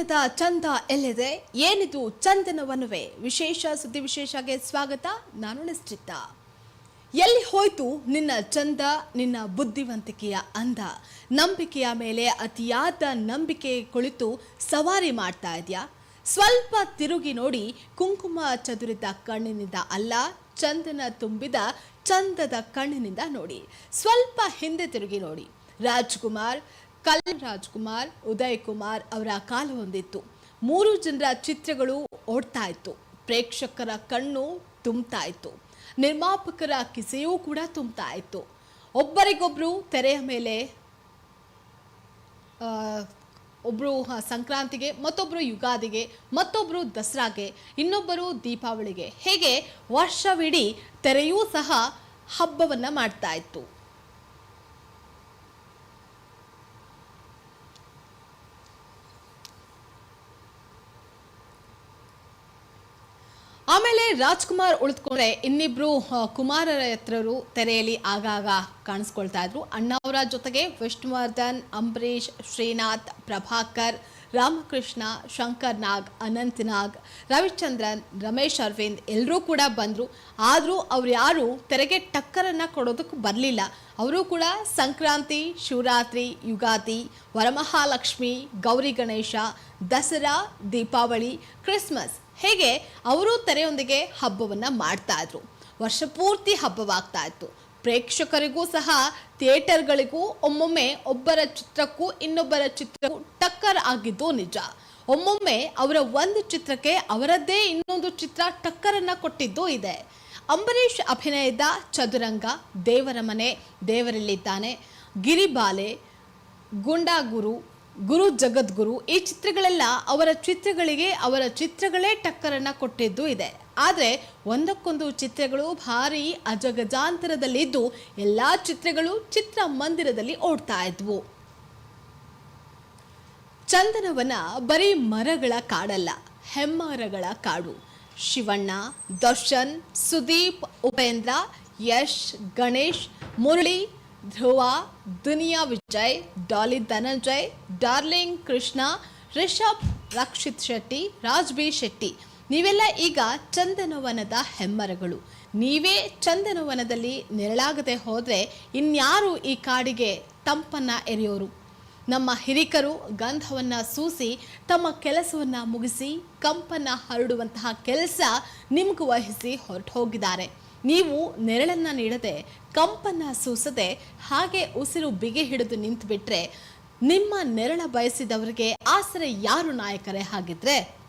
ಚಂದನವನದ ಚಂದ ಎಲ್ಲಿದೆ? ಏನಿದು ಚಂದನವನವೇ? ವಿಶೇಷ ಸುದ್ದಿ ವಿಶೇಷಗೆ ಸ್ವಾಗತ. ನಾನು ನಿಶ್ಚಿತ. ಎಲ್ಲಿ ಹೋಯ್ತು ನಿನ್ನ ಚಂದ, ನಿನ್ನ ಬುದ್ಧಿವಂತಿಕೆಯ ಅಂದ? ನಂಬಿಕೆಯ ಮೇಲೆ ಅತಿಯಾದ ನಂಬಿಕೆ ಕುಳಿತು ಸವಾರಿ ಮಾಡ್ತಾ ಇದೆಯಾ? ಸ್ವಲ್ಪ ತಿರುಗಿ ನೋಡಿ. ಕುಂಕುಮ ಚದುರಿದ ಕಣ್ಣಿನಿಂದ ಅಲ್ಲ, ಚಂದನ ತುಂಬಿದ ಚಂದದ ಕಣ್ಣಿನಿಂದ ನೋಡಿ. ಸ್ವಲ್ಪ ಹಿಂದೆ ತಿರುಗಿ ನೋಡಿ. ರಾಜ್ಕುಮಾರ್ ಕಲ್ಯಾಣ್ ರಾಜ್ಕುಮಾರ್, ಉದಯ್ ಕುಮಾರ್ ಅವರ ಕಾಲ ಹೊಂದಿತ್ತು. ಮೂರು ಜನರ ಚಿತ್ರಗಳು ಓಡ್ತಾ ಇತ್ತು. ಪ್ರೇಕ್ಷಕರ ಕಣ್ಣು ತುಂಬ್ತಾ ಇತ್ತು. ನಿರ್ಮಾಪಕರ ಕಿಸೆಯೂ ಕೂಡ ತುಂಬ್ತಾ ಇತ್ತು. ಒಬ್ಬರಿಗೊಬ್ರು ತೆರೆಯ ಮೇಲೆ ಒಬ್ಬರು ಸಂಕ್ರಾಂತಿಗೆ ಮತ್ತೊಬ್ಬರು ಯುಗಾದಿಗೆ ಮತ್ತೊಬ್ಬರು ದಸರಾಗೆ, ಇನ್ನೊಬ್ಬರು ದೀಪಾವಳಿಗೆ. ಹೇಗೆ ವರ್ಷವಿಡೀ ತೆರೆಯೂ ಸಹ ಹಬ್ಬವನ್ನು ಮಾಡ್ತಾ ಇತ್ತು. ರಾಜ್ಕುಮಾರ್ ಉಳಿದುಕೊಂಡ್ರೆ ಇನ್ನಿಬ್ರು ಕುಮಾರರತ್ರರು ತೆರೆಯಲ್ಲಿ ಆಗಾಗ ಕಾಣಿಸ್ಕೊಳ್ತಾ ಇದ್ರು. ಅಣ್ಣವರ ಜೊತೆಗೆ ವಿಷ್ಣುವರ್ಧನ್, ಅಂಬರೀಷ್, ಶ್ರೀನಾಥ್, ಪ್ರಭಾಕರ್, ರಾಮಕೃಷ್ಣ, ಶಂಕರ್ ನಾಗ್, ಅನಂತ್ ನಾಗ್, ರವಿಚಂದ್ರನ್, ರಮೇಶ್ ಅರವಿಂದ್ ಎಲ್ಲರೂ ಕೂಡ ಬಂದರು. ಆದರೂ ಅವ್ರು ಯಾರು ತೆರೆಗೆ ಟಕ್ಕರನ್ನು ಕೊಡೋದಕ್ಕೆ ಬರಲಿಲ್ಲ. ಅವರು ಕೂಡ ಸಂಕ್ರಾಂತಿ, ಶಿವರಾತ್ರಿ, ಯುಗಾದಿ, ವರಮಹಾಲಕ್ಷ್ಮಿ, ಗೌರಿ ಗಣೇಶ, ದಸರಾ, ದೀಪಾವಳಿ, ಕ್ರಿಸ್ಮಸ್ ಹೇಗೆ ಅವರು ತೆರೆಯೊಂದಿಗೆ ಹಬ್ಬವನ್ನು ಮಾಡ್ತಾ ಇದ್ರು. ವರ್ಷ ಪೂರ್ತಿ ಹಬ್ಬವಾಗ್ತಾ ಇತ್ತು. ಪ್ರೇಕ್ಷಕರಿಗೂ ಸಹ ಥಿಯೇಟರ್ಗಳಿಗೂ ಒಮ್ಮೊಮ್ಮೆ ಒಬ್ಬರ ಚಿತ್ರಕ್ಕೂ ಇನ್ನೊಬ್ಬರ ಚಿತ್ರಕ್ಕೂ ಟಕ್ಕರ್ ಆಗಿದ್ದು ನಿಜ. ಒಮ್ಮೊಮ್ಮೆ ಅವರ ಒಂದು ಚಿತ್ರಕ್ಕೆ ಅವರದ್ದೇ ಇನ್ನೊಂದು ಚಿತ್ರ ಟಕ್ಕರನ್ನು ಕೊಟ್ಟಿದ್ದು ಇದೆ. ಅಂಬರೀಷ್ ಅಭಿನಯದ ಚದುರಂಗ, ದೇವರ ಮನೆ, ದೇವರಲ್ಲಿದ್ದಾನೆ. ಗಿರಿಬಾಲೆ, ಗುಂಡಾಗುರು ಗುರು ಜಗದ್ಗುರು ಈ ಚಿತ್ರಗಳೆಲ್ಲ ಅವರ ಚಿತ್ರಗಳಿಗೆ, ಅವರ ಚಿತ್ರಗಳೇ ಟಕ್ಕರನ್ನು ಕೊಟ್ಟಿದ್ದು ಇದೆ. ಆದರೆ ಒಂದಕ್ಕೊಂದು ಚಿತ್ರಗಳು ಭಾರಿ ಅಜಗಜಾಂತರದಲ್ಲಿದ್ದು ಎಲ್ಲ ಚಿತ್ರಗಳು ಚಿತ್ರ ಮಂದಿರದಲ್ಲಿ ಓಡ್ತಾ ಇದ್ವು. ಚಂದನವನ ಬರೀ ಮರಗಳ ಕಾಡಲ್ಲ, ಹೆಮ್ಮರಗಳ ಕಾಡು. ಶಿವಣ್ಣ, ದರ್ಶನ್, ಸುದೀಪ್, ಉಪೇಂದ್ರ, ಯಶ್, ಗಣೇಶ್, ಮುರಳಿ ಧ್ರುವ, ದುನಿಯಾ ವಿಜಯ್, ಡಾಲಿ ಧನಂಜಯ್, ಡಾರ್ಲಿಂಗ್ ಕೃಷ್ಣ, ರಿಷಬ್ ರಕ್ಷಿತ್ ಶೆಟ್ಟಿ ರಾಜ್ಬಿ ಶೆಟ್ಟಿ. ನೀವೆಲ್ಲ ಈಗ ಚಂದನವನದ ಹೆಮ್ಮರಗಳು. ನೀವೇ ಚಂದನವನದಲ್ಲಿ ನೆರಳಾಗದೆ ಹೋದರೆ ಇನ್ಯಾರು ಈ ಕಾಡಿಗೆ ತಂಪನ್ನು ಎರೆಯೋರು? ನಮ್ಮ ಹಿರಿಕರು ಗಂಧವನ್ನು ಸೂಸಿ, ತಮ್ಮ ಕೆಲಸವನ್ನು ಮುಗಿಸಿ, ಕಂಪನ್ನು ಹರಡುವಂತಹ ಕೆಲಸ ನಿಮಗೂ ವಹಿಸಿ ಹೊರಟು ಹೋಗಿದ್ದಾರೆ ನೀವು ನೆರಳನ್ನ ನೀಡದೆ ಕಂಪನ್ನ ಸೂಸದೆ ಹಾಗೆ ಉಸಿರು ಬಿಗಿ ಹಿಡಿದು ನಿಂತುಬಿಟ್ರೆ ನಿಮ್ಮ ನೆರಳ ಬಯಸಿದವರಿಗೆ ಆಸರೆ ಯಾರು ನಾಯಕರೇ ಹಾಗಿದ್ರೆ?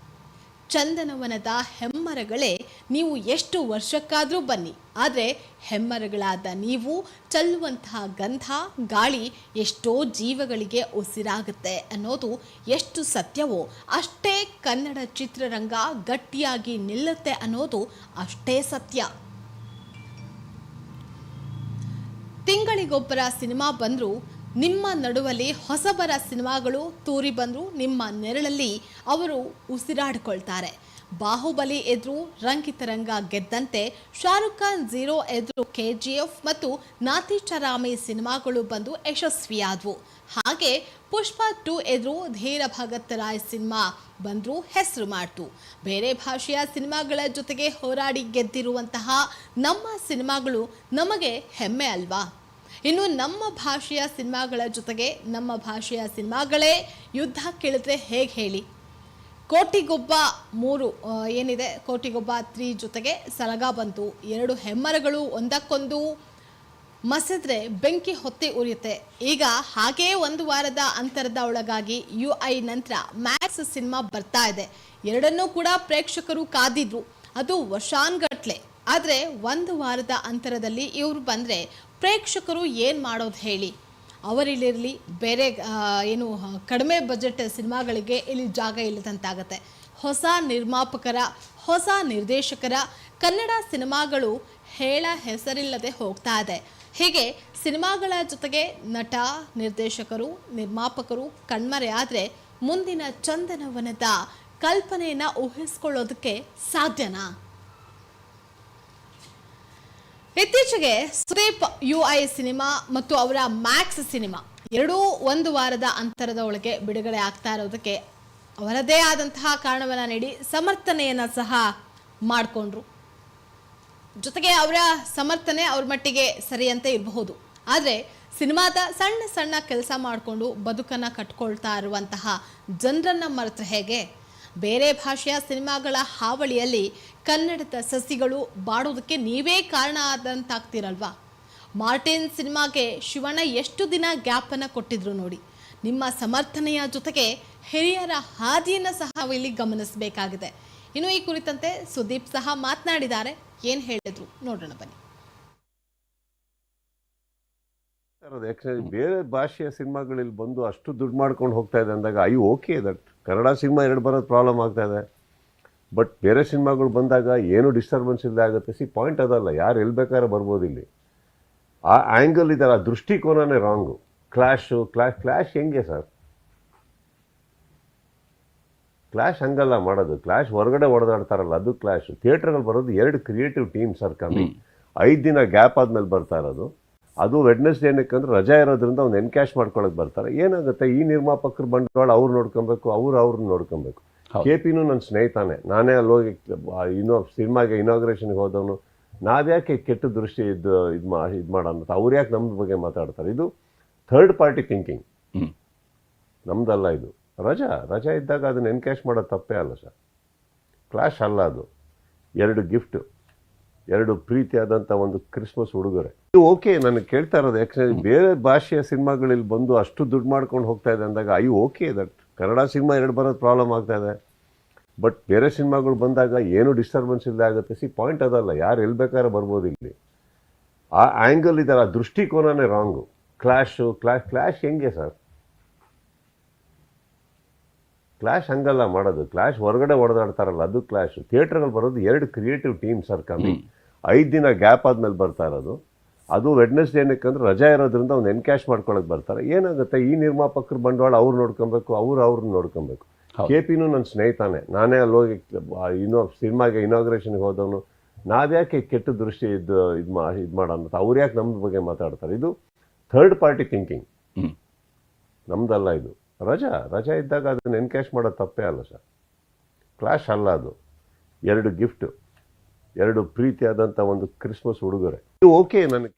ಚಂದನವನದ ಹೆಮ್ಮರಗಳೇ ನೀವು ಎಷ್ಟು ವರ್ಷಕ್ಕಾದರೂ ಬನ್ನಿ. ಆದರೆ ಹೆಮ್ಮರಗಳಾದ ನೀವು ಚಲ್ಲುವಂತಹ ಗಂಧ, ಗಾಳಿ ಎಷ್ಟೋ ಜೀವಗಳಿಗೆ ಉಸಿರಾಗುತ್ತೆ ಅನ್ನೋದು ಎಷ್ಟು ಸತ್ಯವೋ ಅಷ್ಟೇ ಕನ್ನಡ ಚಿತ್ರರಂಗ ಗಟ್ಟಿಯಾಗಿ ನಿಲ್ಲುತ್ತೆ ಅನ್ನೋದು ಅಷ್ಟೇ ಸತ್ಯ. ತಿಂಗಳಿಗೊಬ್ಬರ ಸಿನಿಮಾ ಬಂದರೂ ನಿಮ್ಮ ನಡುವಲ್ಲಿ ಹೊಸಬರ ಸಿನಿಮಾಗಳು ತೂರಿ ಬಂದರೂ ನಿಮ್ಮ ನೆರಳಲ್ಲಿ ಅವರು ಉಸಿರಾಡಿಕೊಳ್ತಾರೆ. ಬಾಹುಬಲಿ ಎದುರು ರಂಗಿತರಂಗ ಗೆದ್ದಂತೆ ಶಾರುಖ್ ಖಾನ್ ಝೀರೋ ಎದುರು ಕೆ ಜಿ ಎಫ್ ಮತ್ತು ನಾತಿ ಚರಾಮಿ ಸಿನಿಮಾಗಳು ಬಂದು ಯಶಸ್ವಿಯಾದವು. ಹಾಗೆ ಪುಷ್ಪ ಟು ಎದುರು ಧೀರ ಭಗತ್ ರಾಯ್ ಸಿನಿಮಾ ಬಂದರೂ ಹೆಸರು ಮಾಡ್ತು. ಬೇರೆ ಭಾಷೆಯ ಸಿನಿಮಾಗಳ ಜೊತೆಗೆ ಹೋರಾಡಿ ಗೆದ್ದಿರುವಂತಹ ನಮ್ಮ ಸಿನಿಮಾಗಳು ನಮಗೆ ಹೆಮ್ಮೆ ಅಲ್ವಾ? ಇನ್ನು ನಮ್ಮ ಭಾಷೆಯ ಸಿನಿಮಾಗಳ ಜೊತೆಗೆ ನಮ್ಮ ಭಾಷೆಯ ಸಿನಿಮಾಗಳೇ ಯುದ್ಧ ಕೇಳಿದ್ರೆ ಹೇಗೆ ಹೇಳಿ? ಕೋಟಿಗೊಬ್ಬ ಮೂರು ಏನಿದೆ? ಕೋಟಿಗೊಬ್ಬ ತ್ರೀ ಜೊತೆಗೆ ಸಲಗ ಬಂತು. ಎರಡು ಹೆಮ್ಮರಗಳು, ಒಂದಕ್ಕೊಂದು ಮಸಿದ್ರೆ ಬೆಂಕಿ ಹೊತ್ತಿ ಉರಿಯುತ್ತೆ. ಈಗ ಹಾಗೇ ಒಂದು ವಾರದ ಅಂತರದ ಒಳಗಾಗಿ ಯು ಐ ನಂತರ ಮ್ಯಾಕ್ಸ್ ಸಿನಿಮಾ ಬರ್ತಾ ಇದೆ. ಎರಡನ್ನೂ ಕೂಡ ಪ್ರೇಕ್ಷಕರು ಕಾದಿದ್ರು. ಅದು ವರ್ಷಾನ್ಗಟ್ಲೆ ಆದರೆ ಒಂದು ವಾರದ ಅಂತರದಲ್ಲಿ ಇವರು ಬಂದರೆ ಪ್ರೇಕ್ಷಕರು ಏನು ಮಾಡೋದು ಹೇಳಿ? ಅವರಿಲ್ಲಿರಲಿ ಬೇರೆ ಏನು ಕಡಿಮೆ ಬಜೆಟ್ ಸಿನಿಮಾಗಳಿಗೆ ಇಲ್ಲಿ ಜಾಗ ಇಲ್ಲದಂತಾಗತ್ತೆ. ಹೊಸ ನಿರ್ಮಾಪಕರ, ಹೊಸ ನಿರ್ದೇಶಕರ ಕನ್ನಡ ಸಿನಿಮಾಗಳು ಹೇಳ ಹೆಸರಿಲ್ಲದೆ ಹೋಗ್ತಾ ಇದೆ. ಹೀಗೆ ಸಿನಿಮಾಗಳ ಜೊತೆಗೆ ನಟ, ನಿರ್ದೇಶಕರು, ನಿರ್ಮಾಪಕರು ಕಣ್ಮರೆಯಾದರೆ ಮುಂದಿನ ಚಂದನವನದ ಕಲ್ಪನೆಯನ್ನು ಊಹಿಸ್ಕೊಳ್ಳೋದಕ್ಕೆ ಸಾಧ್ಯನಾ? ಇತ್ತೀಚೆಗೆ ಸುದೀಪ್ ಯು ಐ ಸಿನಿಮಾ ಮತ್ತು ಅವರ ಮ್ಯಾಕ್ಸ್ ಸಿನಿಮಾ ಎರಡೂ ಒಂದು ವಾರದ ಅಂತರದ ಒಳಗೆ ಬಿಡುಗಡೆ ಆಗ್ತಾ ಇರೋದಕ್ಕೆ ಅವರದೇ ಆದಂತಹ ಕಾರಣವನ್ನು ನೀಡಿ ಸಮರ್ಥನೆಯನ್ನು ಸಹ ಮಾಡಿಕೊಂಡ್ರು. ಜೊತೆಗೆ ಅವರ ಸಮರ್ಥನೆ ಅವ್ರ ಮಟ್ಟಿಗೆ ಸರಿಯಂತೆ ಇರಬಹುದು. ಆದರೆ ಸಿನಿಮಾದ ಸಣ್ಣ ಸಣ್ಣ ಕೆಲಸ ಮಾಡಿಕೊಂಡು ಬದುಕನ್ನು ಕಟ್ಕೊಳ್ತಾ ಇರುವಂತಹ ಜನರನ್ನು ಮರೆತು ಹೇಗೆ? ಬೇರೆ ಭಾಷೆಯ ಸಿನಿಮಾಗಳ ಹಾವಳಿಯಲ್ಲಿ ಕನ್ನಡದ ಸಸಿಗಳು ಬಾಡೋದಕ್ಕೆ ನೀವೇ ಕಾರಣ ಆದಂತಾಗ್ತಿರಲ್ವಾ? ಮಾರ್ಟಿನ್ ಸಿನಿಮಾಗೆ ಶಿವಣ್ಣ ಎಷ್ಟು ದಿನ ಗ್ಯಾಪನ್ನು ಕೊಟ್ಟಿದ್ರು ನೋಡಿ. ನಿಮ್ಮ ಸಮರ್ಥನೆಯ ಜೊತೆಗೆ ಹಿರಿಯರ ಹಾದಿಯನ್ನು ಸಹ ಇಲ್ಲಿ ಗಮನಿಸಬೇಕಾಗಿದೆ. ಇನ್ನು ಈ ಕುರಿತಂತೆ ಸುದೀಪ್ ಸಹ ಮಾತನಾಡಿದ್ದಾರೆ. ಏನು ಹೇಳಿದ್ರು ನೋಡೋಣ ಬನ್ನಿ. ಬೇರೆ ಭಾಷೆಯ ಸಿನಿಮಾಗಳಲ್ಲಿ ಬಂದು ಅಷ್ಟು ದುಡ್ಡು ಮಾಡ್ಕೊಂಡು ಹೋಗ್ತಾ ಇದೆ ಅಂದಾಗ I okay that Kannada cinema ಎರಡು ಬರೋದು ಪ್ರಾಬ್ಲಮ್ ಆಗ್ತಾ ಇದೆ. ಬಟ್ ಬೇರೆ ಸಿನಿಮಾಗಳು ಬಂದಾಗ ಏನು ಡಿಸ್ಟರ್ಬೆನ್ಸ್ ಇಲ್ಲದೆ ಆಗುತ್ತೆ. ಸಿ ಪಾಯಿಂಟ್ ಅದಲ್ಲ. ಯಾರು ಎಲ್ಲಿ ಬೇಕಾದ್ರೆ ಬರ್ಬೋದು ಇಲ್ಲಿ. ಆ ಆ್ಯಂಗಲ್ ಇದ್ದಾರೆ ಆ ದೃಷ್ಟಿಕೋನನೇ ರಾಂಗು ಕ್ಲಾಶು ಕ್ಲಾಶ್ ಕ್ಲಾಶ್ ಹೆಂಗೆ ಸರ್ ಕ್ಲಾಶ್ ಹಂಗಲ್ಲ ಮಾಡೋದು. ಕ್ಲಾಶ್ ಹೊರಗಡೆ ಹೊಡೆದಾಡ್ತಾರಲ್ಲ ಅದು ಕ್ಲಾಶ್ ಥಿಯೇಟ್ರಲ್ಲಿ ಬರೋದು ಎರಡು ಕ್ರಿಯೇಟಿವ್ ಟೀಮ್ ಸರ್ ಕಮ್ಮಿ ಐದು ದಿನ ಗ್ಯಾಪ್ ಆದಮೇಲೆ ಬರ್ತಾ ಇರೋದು. ಅದು ವೆಡ್ನೆಸ್ಡೇ ಏನಕ್ಕೆ ಅಂದ್ರೆ ರಜಾ ಇರೋದ್ರಿಂದ ಅವ್ನು ಎನ್ಕ್ಯಾಶ್ ಮಾಡ್ಕೊಳಕ್ ಬರ್ತಾರೆ. ಏನಾಗುತ್ತೆ? ಈ ನಿರ್ಮಾಪಕರು ಬಂಡವಾಳ ಅವ್ರು ನೋಡ್ಕೊಬೇಕು ಅವ್ರು ಅವ್ರನ್ನ ನೋಡ್ಕೊಬೇಕು. ಕೆ ಪಿನೂ ನನ್ನ ಸ್ನೇಹಿತಾನೆ. ನಾನೇ ಅಲ್ಲಿ ಹೋಗಿ ಇನ್ನೋ ಸಿನಿಮಾಗೆ ಇನಾಗ್ರೇಷನ್ಗೆ ಹೋದವನು. ನಾವ್ಯಾಕೆ ಕೆಟ್ಟ ದೃಷ್ಟಿ ಇದು ಇದು ಮಾ ಇದು ಮಾಡೋಣ ಅವ್ರು ಯಾಕೆ ನಮ್ಮ ಬಗ್ಗೆ ಮಾತಾಡ್ತಾರೆ? ಇದು ಥರ್ಡ್ ಪಾರ್ಟಿ ಥಿಂಕಿಂಗ್ ನಮ್ದಲ್ಲ ಇದು. ರಜಾ ರಜಾ ಇದ್ದಾಗ ಅದನ್ನ ಎನ್ಕ್ಯಾಶ್ ಮಾಡೋದು ತಪ್ಪೇ ಅಲ್ಲ ಸರ್. ಕ್ಲಾಶ್ ಅಲ್ಲ ಅದು. ಎರಡು ಗಿಫ್ಟ್ ಎರಡು ಪ್ರೀತಿಯಾದಂಥ ಒಂದು ಕ್ರಿಸ್ಮಸ್ ಉಡುಗೊರೆ. ಇದು ಓಕೆ ನಾನು ಕೇಳ್ತಾ ಇರೋದು ಯಾಕಂದರೆ ಬೇರೆ ಭಾಷೆಯ ಸಿನಿಮಾಗಳಲ್ಲಿ ಬಂದು ಅಷ್ಟು ದುಡ್ಡು ಮಾಡ್ಕೊಂಡು ಹೋಗ್ತಾ ಇದೆ ಅಂದಾಗ I okay that Kannada cinema ಎರಡು ಬರೋದು ಪ್ರಾಬ್ಲಮ್ ಆಗ್ತಾ ಇದೆ. ಬಟ್ ಬೇರೆ ಸಿನಿಮಾಗಳು ಬಂದಾಗ ಏನು ಡಿಸ್ಟರ್ಬೆನ್ಸ್ ಇಲ್ಲದೆ ಆಗುತ್ತೆ. ಸಿ ಪಾಯಿಂಟ್ ಅದಲ್ಲ ಯಾರು ಎಲ್ಲಿ ಬೇಕಾದ್ರೆ ಬರ್ಬೋದು ಇಲ್ಲಿ. ಆ ಆ್ಯಂಗಲ್ ಇದ್ದಾರೆ ಆ ದೃಷ್ಟಿಕೋನನೇ ರಾಂಗು ಕ್ಲಾಶು ಕ್ಲಾಶ್ ಕ್ಲಾಶ್ ಹೆಂಗೆ ಸರ್ ಕ್ಲಾಶ್ ಹಂಗಲ್ಲ ಮಾಡೋದು. ಕ್ಲಾಶ್ ಹೊರಗಡೆ ಹೊಡೆದಾಡ್ತಾರಲ್ಲ ಅದು ಕ್ಲಾಶ್ ಥಿಯೇಟ್ರಲ್ಲಿ ಬರೋದು ಎರಡು ಕ್ರಿಯೇಟಿವ್ ಟೀಮ್ ಸರ್ ಕಮ್ಮಿ ಐದು ದಿನ ಗ್ಯಾಪ್ ಆದಮೇಲೆ ಬರ್ತಾ ಇರೋದು. ಅದು ವೆಡ್ನೆಸ್ಡೇ ಏನಕ್ಕೆ ಅಂದ್ರೆ ರಜಾ ಇರೋದ್ರಿಂದ ಅವ್ನು ಎನ್ಕ್ಯಾಶ್ ಮಾಡ್ಕೊಳಕ್ಕೆ ಬರ್ತಾರೆ. ಏನಾಗುತ್ತೆ? ಈ ನಿರ್ಮಾಪಕರು ಬಂಡವಾಳ ಅವ್ರು ನೋಡ್ಕೊಬೇಕು ಅವ್ರು ಅವ್ರನ್ನ ನೋಡ್ಕೊಬೇಕು. ಕೆ ಪಿನೂ ನನ್ನ ಸ್ನೇಹಿತಾನೆ. ನಾನೇ ಅಲ್ಲಿ ಹೋಗಿ ಇನ್ನೋ ಸಿನಿಮಾಗೆ ಇನಾಗ್ರೇಷನ್ಗೆ ಹೋದವನು. ನಾವ್ಯಾಕೆ ಕೆಟ್ಟ ದೃಷ್ಟಿ ಇದು ಇದು ಮಾ ಇದು ಮಾಡೋಣ ಅವ್ರು ಯಾಕೆ ನಮ್ಮ ಬಗ್ಗೆ ಮಾತಾಡ್ತಾರೆ? ಇದು ಥರ್ಡ್ ಪಾರ್ಟಿ ಥಿಂಕಿಂಗ್. ನಮ್ದಲ್ಲ ಇದು. ರಜಾ ರಜಾ ಇದ್ದಾಗ ಅದನ್ನು ಎನ್ಕ್ಯಾಶ್ ಮಾಡೋದು ತಪ್ಪೇ ಅಲ್ಲ ಸರ್. ಕ್ಲಾಶ್ ಅಲ್ಲ ಅದು. ಎರಡು ಗಿಫ್ಟು ಎರಡು ಪ್ರೀತಿಯಾದಂಥ ಒಂದು ಕ್ರಿಸ್ಮಸ್ ಉಡುಗೊರೆ. ಇದು ಓಕೆ ನನಗೆ.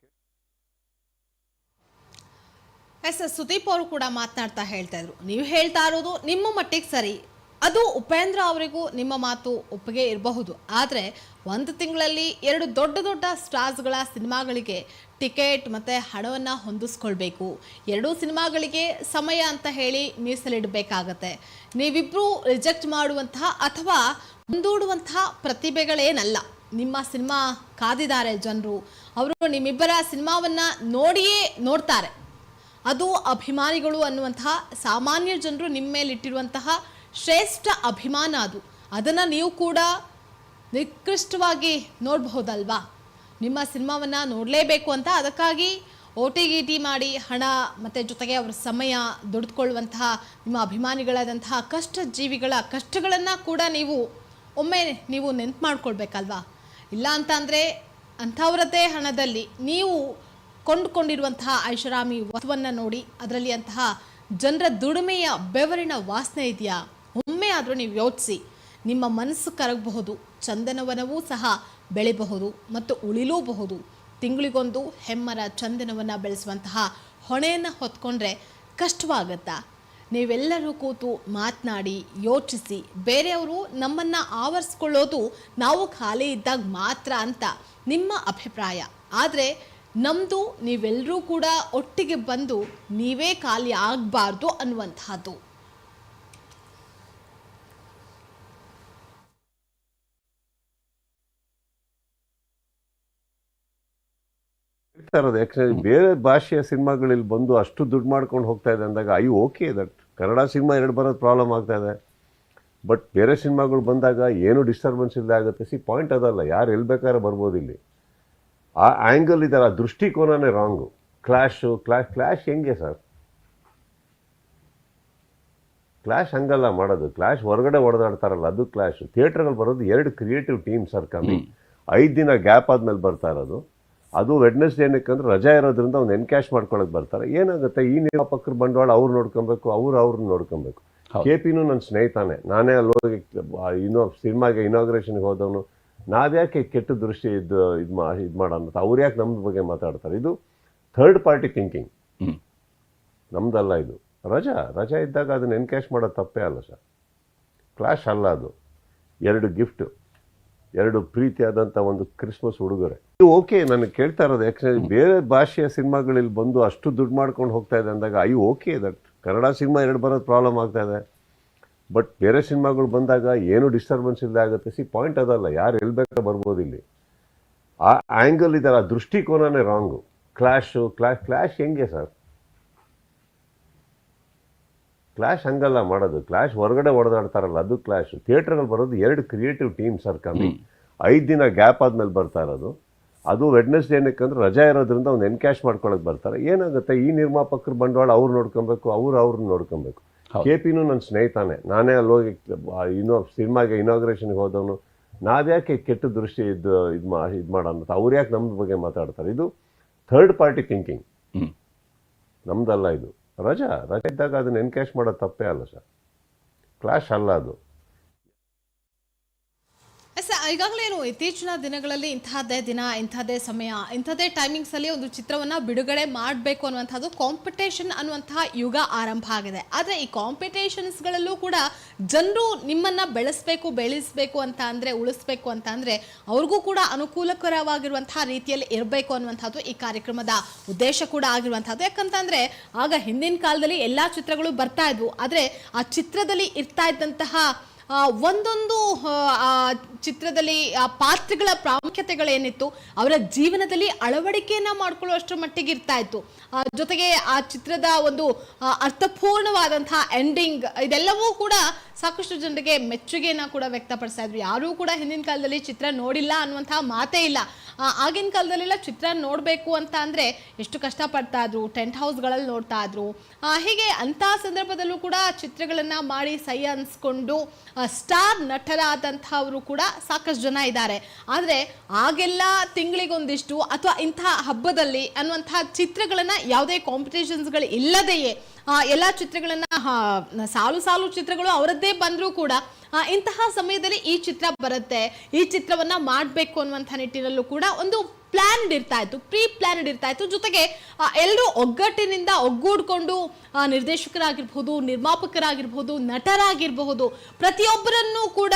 ಎಸ್ ಸುದೀಪ್ ಅವರು ಕೂಡ ಮಾತನಾಡ್ತಾ ಹೇಳ್ತಾ ಇದ್ರು. ನೀವು ಹೇಳ್ತಾ ಇರೋದು ನಿಮ್ಮ ಮಟ್ಟಿಗೆ ಸರಿ. ಅದು ಉಪೇಂದ್ರ ಅವರಿಗೂ ನಿಮ್ಮ ಮಾತು ಒಪ್ಪಿಗೆ ಇರಬಹುದು. ಆದರೆ ಒಂದು ತಿಂಗಳಲ್ಲಿ ಎರಡು ದೊಡ್ಡ ದೊಡ್ಡ ಸ್ಟಾರ್ಸ್ಗಳ ಸಿನಿಮಾಗಳಿಗೆ ಟಿಕೆಟ್ ಮತ್ತು ಹಣವನ್ನು ಹೊಂದಿಸ್ಕೊಳ್ಬೇಕು. ಎರಡೂ ಸಿನಿಮಾಗಳಿಗೆ ಸಮಯ ಅಂತ ಹೇಳಿ ಮೀಸಲಿಡಬೇಕಾಗತ್ತೆ. ನೀವಿಬ್ಬರೂ ರಿಜೆಕ್ಟ್ ಮಾಡುವಂತಹ ಅಥವಾ ಮುಂದೂಡುವಂತಹ ಪ್ರತಿಭೆಗಳೇನಲ್ಲ. ನಿಮ್ಮ ಸಿನಿಮಾ ಕಾದಿದ್ದಾರೆ ಜನರು. ಅವರು ನಿಮ್ಮಿಬ್ಬರ ಸಿನಿಮಾವನ್ನು ನೋಡಿಯೇ ನೋಡ್ತಾರೆ. ಅದು ಅಭಿಮಾನಿಗಳು ಅನ್ನುವಂತಹ ಸಾಮಾನ್ಯ ಜನರು ನಿಮ್ಮ ಮೇಲಿಟ್ಟಿರುವಂತಹ ಶ್ರೇಷ್ಠ ಅಭಿಮಾನ ಅದು. ಅದನ್ನು ನೀವು ಕೂಡ ನಿಕೃಷ್ಟವಾಗಿ ನೋಡಬಹುದಲ್ವಾ? ನಿಮ್ಮ ಸಿನಿಮಾವನ್ನು ನೋಡಲೇಬೇಕು ಅಂತ ಅದಕ್ಕಾಗಿ ಓ ಟಿ ಗಿ ಮಾಡಿ ಹಣ ಮತ್ತು ಜೊತೆಗೆ ಅವರ ಸಮಯ ದುಡಿದುಕೊಳ್ಳುವಂತಹ ನಿಮ್ಮ ಅಭಿಮಾನಿಗಳಾದಂತಹ ಕಷ್ಟ ಜೀವಿಗಳ ಕಷ್ಟಗಳನ್ನು ಕೂಡ ನೀವು ಒಮ್ಮೆ ನೀವು ನೆನ್ಪು ಮಾಡ್ಕೊಳ್ಬೇಕಲ್ವಾ? ಇಲ್ಲ ಅಂತ ಅಂದರೆ ಅಂಥವರದ್ದೇ ಹಣದಲ್ಲಿ ನೀವು ಕೊಂಡುಕೊಂಡಿರುವಂತಹ ಐಷಾರಾಮಿ ವಸ್ತುವನ್ನು ನೋಡಿ ಅದರಲ್ಲಿ ಅಂತಹ ಜನರ ದುಡಿಮೆಯ ಬೆವರಿನ ವಾಸನೆ ಇದೆಯಾ? ಒಮ್ಮೆ ಆದರೂ ನೀವು ಯೋಚಿಸಿ, ನಿಮ್ಮ ಮನಸ್ಸು ಕರಗಬಹುದು, ಚಂದನವನವೂ ಸಹ ಬೆಳೆಯಬಹುದು ಮತ್ತು ಉಳಿಲೂಬಹುದು. ತಿಂಗಳಿಗೊಂದು ಹೆಮ್ಮರ ಚಂದನವನ್ನು ಬೆಳೆಸುವಂತಹ ಹೊಣೆಯನ್ನು ಹೊತ್ಕೊಂಡ್ರೆ ಕಷ್ಟವಾಗತ್ತಾ? ನೀವೆಲ್ಲರೂ ಕೂತು ಮಾತನಾಡಿ, ಯೋಚಿಸಿ, ಬೇರೆಯವರು ನಮ್ಮನ್ನು ಆವರಿಸ್ಕೊಳ್ಳೋದು ನಾವು ಖಾಲಿ ಇದ್ದಾಗ ಮಾತ್ರ ಅಂತ ನಿಮ್ಮ ಅಭಿಪ್ರಾಯ. ಆದರೆ ನಮ್ಮದು ನೀವೆಲ್ಲರೂ ಕೂಡ ಒಟ್ಟಿಗೆ ಬಂದು ನೀವೇ ಖಾಲಿ ಆಗಬಾರ್ದು ಅನ್ನುವಂತಹದ್ದು. ಹೇಳ್ತಾ ಇರೋದು. ಯಾಕಂದ್ರೆ ಬೇರೆ ಭಾಷೆಯ ಸಿನಿಮಾಗಳಲ್ಲಿ ಬಂದು ಅಷ್ಟು ದುಡ್ಡು ಮಾಡ್ಕೊಂಡು ಹೋಗ್ತಾ ಇದೆ ಅಂದಾಗ I okay that Kannada cinema ಎರಡು ಬರೋದು ಪ್ರಾಬ್ಲಮ್ ಆಗ್ತಾ ಇದೆ. ಬಟ್ ಬೇರೆ ಸಿನಿಮಾಗಳು ಬಂದಾಗ ಏನು ಡಿಸ್ಟರ್ಬೆನ್ಸ್ ಇಲ್ಲದೆ ಆಗುತ್ತೆ. ಸಿ ಪಾಯಿಂಟ್ ಅದಲ್ಲ. ಯಾರು ಎಲ್ಲಿ ಬೇಕಾದ್ರೆ ಬರ್ಬೋದು ಇಲ್ಲಿ. ಆ ಆ್ಯಂಗಲ್ ಇದರ ಆ ದೃಷ್ಟಿಕೋನನೇ ರಾಂಗು ಕ್ಲಾಶು ಕ್ಲಾಶ್ ಕ್ಲಾಶ್ ಹೆಂಗೆ ಸರ್ ಕ್ಲಾಶ್ ಹಂಗಲ್ಲ ಮಾಡೋದು. ಕ್ಲಾಶ್ ಹೊರಗಡೆ ಹೊಡೆದಾಡ್ತಾರಲ್ಲ ಅದು ಕ್ಲಾಶ್ ಥಿಯೇಟ್ರಲ್ಲಿ ಬರೋದು ಎರಡು ಕ್ರಿಯೇಟಿವ್ ಟೀಮ್ ಸರ್ ಕಮ್ಮಿ ಐದು ದಿನ ಗ್ಯಾಪ್ ಆದ್ಮೇಲೆ ಬರ್ತಾ ಇರೋದು. ಅದು ವೆಡ್ನೆಸ್ಡೇ ಏನಕ್ಕೆ ಅಂದ್ರೆ ರಜಾ ಇರೋದ್ರಿಂದ ಅವ್ನು ಎನ್ಕ್ಯಾಶ್ ಮಾಡ್ಕೊಳಕ್ ಬರ್ತಾರೆ. ಏನಾಗುತ್ತೆ? ಈ ನಿರ್ಮಾಪಕರು ಬಂಡವಾಳ ಅವ್ರು ನೋಡ್ಕೊಬೇಕು ಅವ್ರು ಅವ್ರನ್ನ ನೋಡ್ಕೊಬೇಕು. ಕೆ ಪಿನೂ ನನ್ನ ಸ್ನೇಹಿತಾನೆ. ನಾನೇ ಅಲ್ಲಿ ಹೋಗಿ ಇನ್ನೋ ಸಿನಿಮಾಗೆ ಇನಾಗ್ರೇಷನ್ಗೆ ಹೋದವನು. ನಾವ್ಯಾಕೆ ಕೆಟ್ಟ ದೃಷ್ಟಿ ಇದು ಇದು ಮಾ ಇದು ಮಾಡೋಣ ಅಂತ ಅವ್ರು ಯಾಕೆ ನಮ್ಮ ಬಗ್ಗೆ ಮಾತಾಡ್ತಾರೆ? ಇದು ಥರ್ಡ್ ಪಾರ್ಟಿ ಥಿಂಕಿಂಗ್ ನಮ್ದಲ್ಲ ಇದು. ರಜಾ ರಜಾ ಇದ್ದಾಗ ಅದನ್ನ ಎನ್ಕ್ಯಾಶ್ ಮಾಡೋದು ತಪ್ಪೇ ಅಲ್ಲ ಸರ್. ಕ್ಲಾಶ್ ಅಲ್ಲ ಅದು. ಎರಡು ಗಿಫ್ಟ್ ಎರಡು ಪ್ರೀತಿಯಾದಂಥ ಒಂದು ಕ್ರಿಸ್ಮಸ್ ಉಡುಗೊರೆ. ಇದು ಓಕೆ ನನಗೆ ಕೇಳ್ತಾ ಇರೋದು, ಯಾಕಂದರೆ ಬೇರೆ ಭಾಷೆಯ ಸಿನಿಮಾಗಳಲ್ಲಿ ಬಂದು ಅಷ್ಟು ದುಡ್ಡು ಮಾಡ್ಕೊಂಡು ಹೋಗ್ತಾ ಇದೆ ಅಂದಾಗ I okay that Kannada cinema ಎರಡು ಬರೋದು ಪ್ರಾಬ್ಲಮ್ ಆಗ್ತಾ ಇದೆ. ಬಟ್ ಬೇರೆ ಸಿನಿಮಾಗಳು ಬಂದಾಗ ಏನು ಡಿಸ್ಟರ್ಬೆನ್ಸ್ ಇಲ್ಲದೆ ಆಗುತ್ತೆ. ಸಿ, ಪಾಯಿಂಟ್ ಅದಲ್ಲ, ಯಾರು ಎಲ್ಲಿ ಬೇಕಾದ್ರೂ ಬರ್ಬೋದು ಇಲ್ಲಿ. ಆ ಆ್ಯಂಗಲ್ ಇದರ ದೃಷ್ಟಿಕೋನನೇ ರಾಂಗು ಕ್ಲಾಶು ಕ್ಲಾಶ್ ಕ್ಲಾಶ್ ಹೆಂಗೆ ಸರ್? ಕ್ಲಾಶ್ ಹಂಗಲ್ಲ ಮಾಡೋದು. ಕ್ಲಾಶ್ ಹೊರಗಡೆ ಹೊಡೆದಾಡ್ತಾರಲ್ಲ ಅದು ಕ್ಲಾಶ್ ಥಿಯೇಟ್ರಲ್ಲಿ ಬರೋದು ಎರಡು ಕ್ರಿಯೇಟಿವ್ ಟೀಮ್ ಸರ್ ಕಮ್ಮಿ. ಐದು ದಿನ ಗ್ಯಾಪ್ ಆದಮೇಲೆ ಬರ್ತಾ ಇರೋದು. ಅದು ವೆಡ್ನೆಸ್ಡೇ ಏನಕ್ಕೆ ಅಂದ್ರೆ ರಜಾ ಇರೋದ್ರಿಂದ ಒಂದು ಎನ್ಕ್ಯಾಶ್ ಮಾಡ್ಕೊಳಕ್ಕೆ ಬರ್ತಾರೆ. ಏನಾಗುತ್ತೆ ಈ ನಿರ್ಮಾಪಕರು ಬಂಡವಾಳ ಅವ್ರು ನೋಡ್ಕೊಬೇಕು ಅವ್ರು ಅವ್ರನ್ನ ನೋಡ್ಕೊಬೇಕು. ಕೆ ಪಿನೂ ನನ್ನ ಸ್ನೇಹಿತಾನೆ. ನಾನೇ ಅಲ್ಲಿ ಹೋಗಿ ಇನ್ನೋ ಸಿನಿಮಾಗೆ ಇನಾಗ್ರೇಷನ್ಗೆ ಹೋದವನು. ನಾವ್ಯಾಕೆ ಕೆಟ್ಟ ದೃಷ್ಟಿ ಇದು ಇದು ಮಾ ಇದು ಮಾಡೋಣ ಅಂತ. ಅವ್ರು ಯಾಕೆ ನಮ್ಮ ಬಗ್ಗೆ ಮಾತಾಡ್ತಾರೆ? ಇದು ಥರ್ಡ್ ಪಾರ್ಟಿ ಥಿಂಕಿಂಗ್. ನಮ್ದಲ್ಲ ಇದು. ರಜಾ ರಜೆ ಇದ್ದಾಗ ಅದನ್ನ ಎನ್ಕ್ಯಾಶ್ ಮಾಡೋದು ತಪ್ಪೇ ಅಲ್ಲ ಸರ್. ಕ್ಲಾಶ್ ಅಲ್ಲ ಅದು. ಈಗಾಗಲೇ ಏನು ಇತ್ತೀಚಿನ ದಿನಗಳಲ್ಲಿ ಇಂಥದ್ದೇ ದಿನ, ಇಂಥದ್ದೇ ಸಮಯ, ಇಂಥದ್ದೇ ಟೈಮಿಂಗ್ಸ್ ಅಲ್ಲಿ ಒಂದು ಚಿತ್ರವನ್ನ ಬಿಡುಗಡೆ ಮಾಡಬೇಕು ಅನ್ನುವಂಥದ್ದು ಕಾಂಪಿಟೇಷನ್ ಅನ್ನುವಂತಹ ಯುಗ ಆರಂಭ ಆಗಿದೆ. ಆದರೆ ಈ ಕಾಂಪಿಟೇಷನ್ಸ್ಗಳಲ್ಲೂ ಕೂಡ ಜನರು ನಿಮ್ಮನ್ನ ಬೆಳೆಸಬೇಕು ಬೆಳೆಸಬೇಕು ಅಂತ ಅಂದ್ರೆ, ಉಳಿಸ್ಬೇಕು ಅಂತ ಅಂದ್ರೆ ಅವ್ರಿಗೂ ಕೂಡ ಅನುಕೂಲಕರವಾಗಿರುವಂತಹ ರೀತಿಯಲ್ಲಿ ಇರಬೇಕು ಅನ್ನುವಂಥದ್ದು ಈ ಕಾರ್ಯಕ್ರಮದ ಉದ್ದೇಶ ಕೂಡ ಆಗಿರುವಂಥದ್ದು. ಯಾಕಂತಂದ್ರೆ ಆಗ ಹಿಂದಿನ ಕಾಲದಲ್ಲಿ ಎಲ್ಲಾ ಚಿತ್ರಗಳು ಬರ್ತಾ ಇದ್ವು. ಆದರೆ ಆ ಚಿತ್ರದಲ್ಲಿ ಇರ್ತಾ ಇದ್ದಂತಹ ಒಂದೊಂದು ಚಿತ್ರದಲ್ಲಿ, ಆ, ಪಾತ್ರಗಳ ಪ್ರಾಮುಖ್ಯತೆಗಳೇನಿತ್ತು, ಅವರ ಜೀವನದಲ್ಲಿ ಅಳವಡಿಕೆಯನ್ನ ಮಾಡ್ಕೊಳ್ಳುವಷ್ಟರ ಮಟ್ಟಿಗೆ ಇರ್ತಾ ಇತ್ತು. ಜೊತೆಗೆ ಆ ಚಿತ್ರದ ಒಂದು ಅರ್ಥಪೂರ್ಣವಾದಂತಹ ಎಂಡಿಂಗ್ ಇದೆಲ್ಲವೂ ಕೂಡ ಸಾಕಷ್ಟು ಜನರಿಗೆ ಮೆಚ್ಚುಗೆಯನ್ನ ಕೂಡ ವ್ಯಕ್ತಪಡಿಸ್ತಾ ಇದ್ರು. ಯಾರೂ ಕೂಡ ಹಿಂದಿನ ಕಾಲದಲ್ಲಿ ಚಿತ್ರ ನೋಡಿಲ್ಲ ಅನ್ನುವಂತಹ ಮಾತೇ ಇಲ್ಲ. ಆಗಿನ ಕಾಲದಲ್ಲೆಲ್ಲ ಚಿತ್ರ ನೋಡಬೇಕು ಅಂತ ಅಂದರೆ ಎಷ್ಟು ಕಷ್ಟಪಡ್ತಾ ಇದ್ರು, ಟೆಂಟ್ ಹೌಸ್ಗಳಲ್ಲಿ ನೋಡ್ತಾ ಇದ್ರು. ಹೀಗೆ ಅಂಥ ಸಂದರ್ಭದಲ್ಲೂ ಕೂಡ ಚಿತ್ರಗಳನ್ನು ಮಾಡಿ ಸೈ ಅನ್ಸ್ಕೊಂಡು ಸ್ಟಾರ್ ನಟರಾದಂಥವರು ಕೂಡ ಸಾಕಷ್ಟು ಜನ ಇದ್ದಾರೆ. ಆದರೆ ಆಗೆಲ್ಲ ತಿಂಗಳಿಗೊಂದಿಷ್ಟು ಅಥವಾ ಇಂಥ ಹಬ್ಬದಲ್ಲಿ ಅನ್ನುವಂಥ ಚಿತ್ರಗಳನ್ನು ಯಾವುದೇ ಕಾಂಪಿಟೇಷನ್ಸ್ಗಳು ಇಲ್ಲದೆಯೇ ಎಲ್ಲ ಚಿತ್ರಗಳನ್ನು ಸಾಲು ಸಾಲು ಚಿತ್ರಗಳು ಅವರದ್ದೇ ಬಂದರೂ ಕೂಡ ಇಂತಹ ಸಮಯದಲ್ಲಿ ಈ ಚಿತ್ರ ಬರುತ್ತೆ. ಈ ಚಿತ್ರವನ್ನ ಮಾಡಬೇಕು ಅನ್ನುವಂಥ ನಿಟ್ಟಿನಲ್ಲೂ ಕೂಡ ಒಂದು ಪ್ಲಾನ್ಡ್ ಇರ್ತಾ ಇತ್ತು ಪ್ರೀ ಪ್ಲಾನ್ಡ್ ಇರ್ತಾ ಇತ್ತು. ಜೊತೆಗೆ ಎಲ್ಲರೂ ಒಗ್ಗಟ್ಟಿನಿಂದ ಒಗ್ಗೂಡ್ಕೊಂಡು ನಿರ್ದೇಶಕರಾಗಿರ್ಬಹುದು ನಿರ್ಮಾಪಕರಾಗಿರ್ಬಹುದು ನಟರಾಗಿರಬಹುದು, ಪ್ರತಿಯೊಬ್ಬರನ್ನೂ ಕೂಡ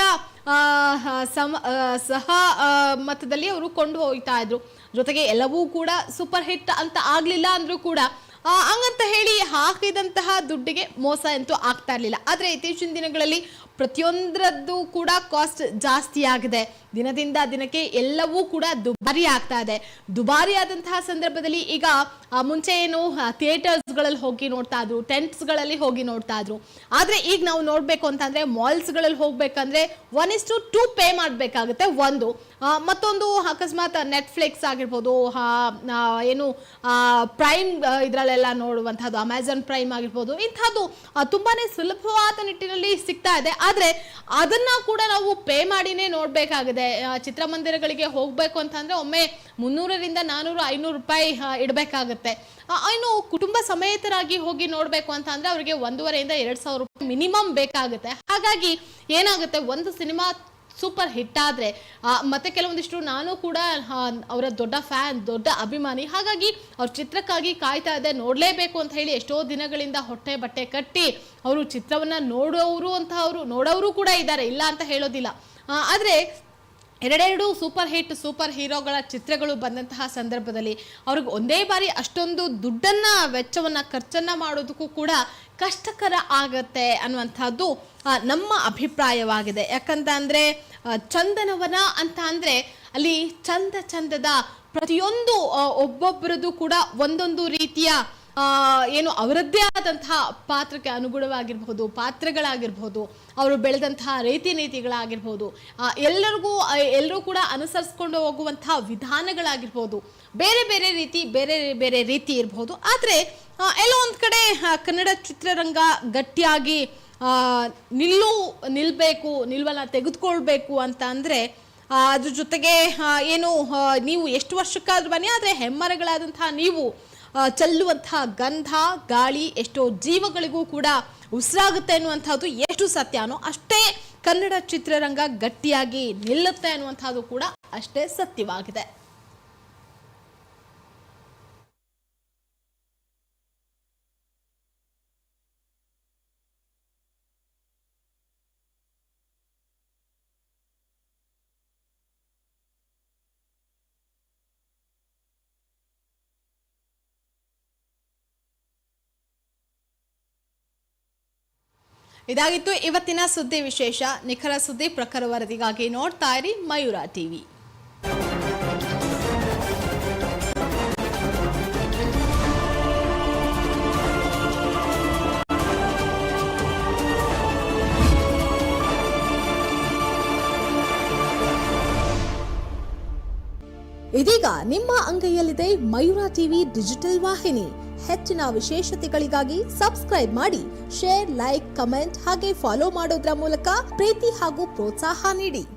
ಸಮ ಸಹ ಮತದಲ್ಲಿ ಅವರು ಕೊಂಡು ಹೋಗ್ತಾ ಇದ್ರು. ಜೊತೆಗೆ ಎಲ್ಲವೂ ಕೂಡ ಸೂಪರ್ ಹಿಟ್ ಅಂತ ಆಗ್ಲಿಲ್ಲ ಅಂದ್ರೂ ಕೂಡ ಹಂಗಂತ ಹೇಳಿ ಹಾಕಿದಂತಹ ದುಡ್ಡಿಗೆ ಮೋಸ ಅಂತೂ ಆಗ್ತಾ ಇರಲಿಲ್ಲ. ಆದರೆ ಇತ್ತೀಚಿನ ದಿನಗಳಲ್ಲಿ ಪ್ರತಿಯೊಂದರದ್ದು ಕೂಡ ಕಾಸ್ಟ್ ಜಾಸ್ತಿ ಆಗಿದೆ. ದಿನದಿಂದ ದಿನಕ್ಕೆ ಎಲ್ಲವೂ ಕೂಡ ದುಬಾರಿ ಆಗ್ತಾ ಇದೆ. ದುಬಾರಿ ಆದಂತಹ ಸಂದರ್ಭದಲ್ಲಿ ಈಗ ಮುಂಚೆ ಏನು ಥಿಯೇಟರ್ಸ್ಗಳಲ್ಲಿ ಹೋಗಿ ನೋಡ್ತಾ ಇದ್ರು ಟೆಂಟ್ಸ್ಗಳಲ್ಲಿ ಹೋಗಿ ನೋಡ್ತಾ ಇದ್ರು. ಆದರೆ ಈಗ ನಾವು ನೋಡಬೇಕು ಅಂತಂದರೆ ಮಾಲ್ಸ್ಗಳಲ್ಲಿ ಹೋಗಬೇಕಂದ್ರೆ one is to two pay ಮಾಡಬೇಕಾಗುತ್ತೆ, ಒಂದು. ಮತ್ತೊಂದು ಅಕಸ್ಮಾತ್ ನೆಟ್ಫ್ಲಿಕ್ಸ್ ಆಗಿರ್ಬೋದು ಏನು ಪ್ರೈಮ್ ಇದರಲ್ಲೆಲ್ಲ ನೋಡುವಂಥದ್ದು ಅಮೆಝಾನ್ ಪ್ರೈಮ್ ಆಗಿರ್ಬೋದು, ಇಂಥದ್ದು ತುಂಬಾ ಸುಲಭವಾದ ನಿಟ್ಟಿನಲ್ಲಿ ಸಿಗ್ತಾ ಇದೆ. ಆದರೆ ಅದನ್ನು ಕೂಡ ನಾವು ಪೇ ಮಾಡಿನೇ ನೋಡಬೇಕಾಗಿದೆ. ಚಿತ್ರಮಂದಿರಗಳಿಗೆ ಹೋಗಬೇಕು ಅಂತಂದರೆ ಒಮ್ಮೆ ಮುನ್ನೂರರಿಂದ ನಾನ್ನೂರು ಐನೂರು ರೂಪಾಯಿ ಇಡಬೇಕಾಗುತ್ತೆ. ಇನ್ನು ಕುಟುಂಬ ಸಮೇತರಾಗಿ ಹೋಗಿ ನೋಡಬೇಕು ಅಂತ ಅಂದರೆ ಅವರಿಗೆ ಒಂದೂವರೆಯಿಂದ ಎರಡು ಸಾವಿರ ರೂಪಾಯಿ ಮಿನಿಮಮ್ ಬೇಕಾಗುತ್ತೆ. ಹಾಗಾಗಿ ಏನಾಗುತ್ತೆ, ಒಂದು ಸಿನಿಮಾ ಸೂಪರ್ ಹಿಟ್ ಆದರೆ ಮತ್ತೆ ಕೆಲವೊಂದಿಷ್ಟು ನಾನು ಕೂಡ ಅವರ ದೊಡ್ಡ ಫ್ಯಾನ್, ದೊಡ್ಡ ಅಭಿಮಾನಿ. ಹಾಗಾಗಿ ಅವ್ರ ಚಿತ್ರಕ್ಕಾಗಿ ಕಾಯ್ತಾ ಇದೆ ನೋಡಲೇಬೇಕು ಅಂತ ಹೇಳಿ ಎಷ್ಟೋ ದಿನಗಳಿಂದ ಹೊಟ್ಟೆ ಬಟ್ಟೆ ಕಟ್ಟಿ ಅವರು ಚಿತ್ರವನ್ನ ನೋಡೋರು ಅಂತ ಅವರು ನೋಡೋರು ಕೂಡ ಇದ್ದಾರೆ, ಇಲ್ಲ ಅಂತ ಹೇಳೋದಿಲ್ಲ. ಆದ್ರೆ ಎರಡೆರಡು ಸೂಪರ್ ಹಿಟ್, ಸೂಪರ್ ಹೀರೋಗಳ ಚಿತ್ರಗಳು ಬಂದಂತಹ ಸಂದರ್ಭದಲ್ಲಿ ಅವ್ರಿಗೆ ಒಂದೇ ಬಾರಿ ಅಷ್ಟೊಂದು ದುಡ್ಡನ್ನ, ವೆಚ್ಚವನ್ನ, ಖರ್ಚನ್ನ ಮಾಡೋದಕ್ಕೂ ಕೂಡ ಕಷ್ಟಕರ ಆಗತ್ತೆ ಅನ್ನುವಂಥದ್ದು ನಮ್ಮ ಅಭಿಪ್ರಾಯವಾಗಿದೆ. ಯಾಕಂತ ಅಂದರೆ ಚಂದನವನ ಅಂತ ಅಂದರೆ ಅಲ್ಲಿ ಚಂದ ಚಂದದ ಪ್ರತಿಯೊಂದು ಒಬ್ಬೊಬ್ಬರದು ಒಬ್ಬೊಬ್ಬರದ್ದು ಕೂಡ ಒಂದೊಂದು ರೀತಿಯ ಏನು ಅವರದ್ದೇ ಆದಂತಹ ಪಾತ್ರಕ್ಕೆ ಅನುಗುಣವಾಗಿರಬಹುದು ಪಾತ್ರಗಳಾಗಿರ್ಬೋದು ಅವರು ಬೆಳೆದಂತಹ ರೀತಿ ನೀತಿಗಳಾಗಿರ್ಬೋದು ಎಲ್ಲರಿಗೂ ಎಲ್ಲರೂ ಕೂಡ ಅನುಸರಿಸ್ಕೊಂಡು ಹೋಗುವಂತಹ ವಿಧಾನಗಳಾಗಿರ್ಬೋದು ಬೇರೆ ಬೇರೆ ರೀತಿ, ಬೇರೆ ಬೇರೆ ರೀತಿ ಇರ್ಬೋದು ಆದರೆ ಎಲ್ಲೋ ಒಂದು ಕಡೆ ಕನ್ನಡ ಚಿತ್ರರಂಗ ಗಟ್ಟಿಯಾಗಿ ನಿಲ್ಲು ನಿಲ್ಲಬೇಕು ನಿಲ್ವನ್ನ ತೆಗೆದುಕೊಳ್ಬೇಕು ಅಂತ ಅಂದರೆ ಅದ್ರ ಜೊತೆಗೆ ಏನು ನೀವು ಎಷ್ಟು ವರ್ಷಕ್ಕಾದ್ರೂ ಬನ್ನಿ, ಆದರೆ ಹೆಮ್ಮರಗಳಾದಂತಹ ನೀವು ಚೆಲ್ಲುವಂತಹ ಗಂಧ, ಗಾಳಿ ಎಷ್ಟೋ ಜೀವಗಳಿಗೂ ಕೂಡ ಉಸಿರಾಗುತ್ತೆ ಅನ್ನುವಂಥದ್ದು ಎಷ್ಟು ಸತ್ಯನೋ ಅಷ್ಟೇ ಕನ್ನಡ ಚಿತ್ರರಂಗ ಗಟ್ಟಿಯಾಗಿ ನಿಲ್ಲುತ್ತೆ ಅನ್ನುವಂಥದ್ದು ಕೂಡ ಅಷ್ಟೇ ಸತ್ಯವಾಗಿದೆ. ಇದಾಗಿತ್ತು ಇವತ್ತಿನ ಸುದ್ದಿ ವಿಶೇಷ. ನಿಖರ ಸುದ್ದಿ ಪ್ರಖರ ವರದಿಗಾಗಿ ನೋಡ್ತಾ ಇರಿ ಮಯೂರ ಟಿವಿ. ಇದೀಗ ನಿಮ್ಮ ಅಂಗೈಯಲ್ಲಿದೆ ಮಯೂರ ಟಿವಿ ಡಿಜಿಟಲ್ ವಾಹಿನಿ. ಹೆಚ್ಚಿನ ವಿಶೇಷತೆಗಳಿಗಾಗಿ ಸಬ್ಸ್ಕ್ರೈಬ್ ಮಾಡಿ. ಶೇರ್ ಲೈಕ್ ಕಮೆಂಟ್ ಹಾಗೆ ಫಾಲೋ ಮಾಡೋದ್ರ ಮೂಲಕ ಪ್ರೀತಿ ಹಾಗೂ ಪ್ರೋತ್ಸಾಹ ನೀಡಿ.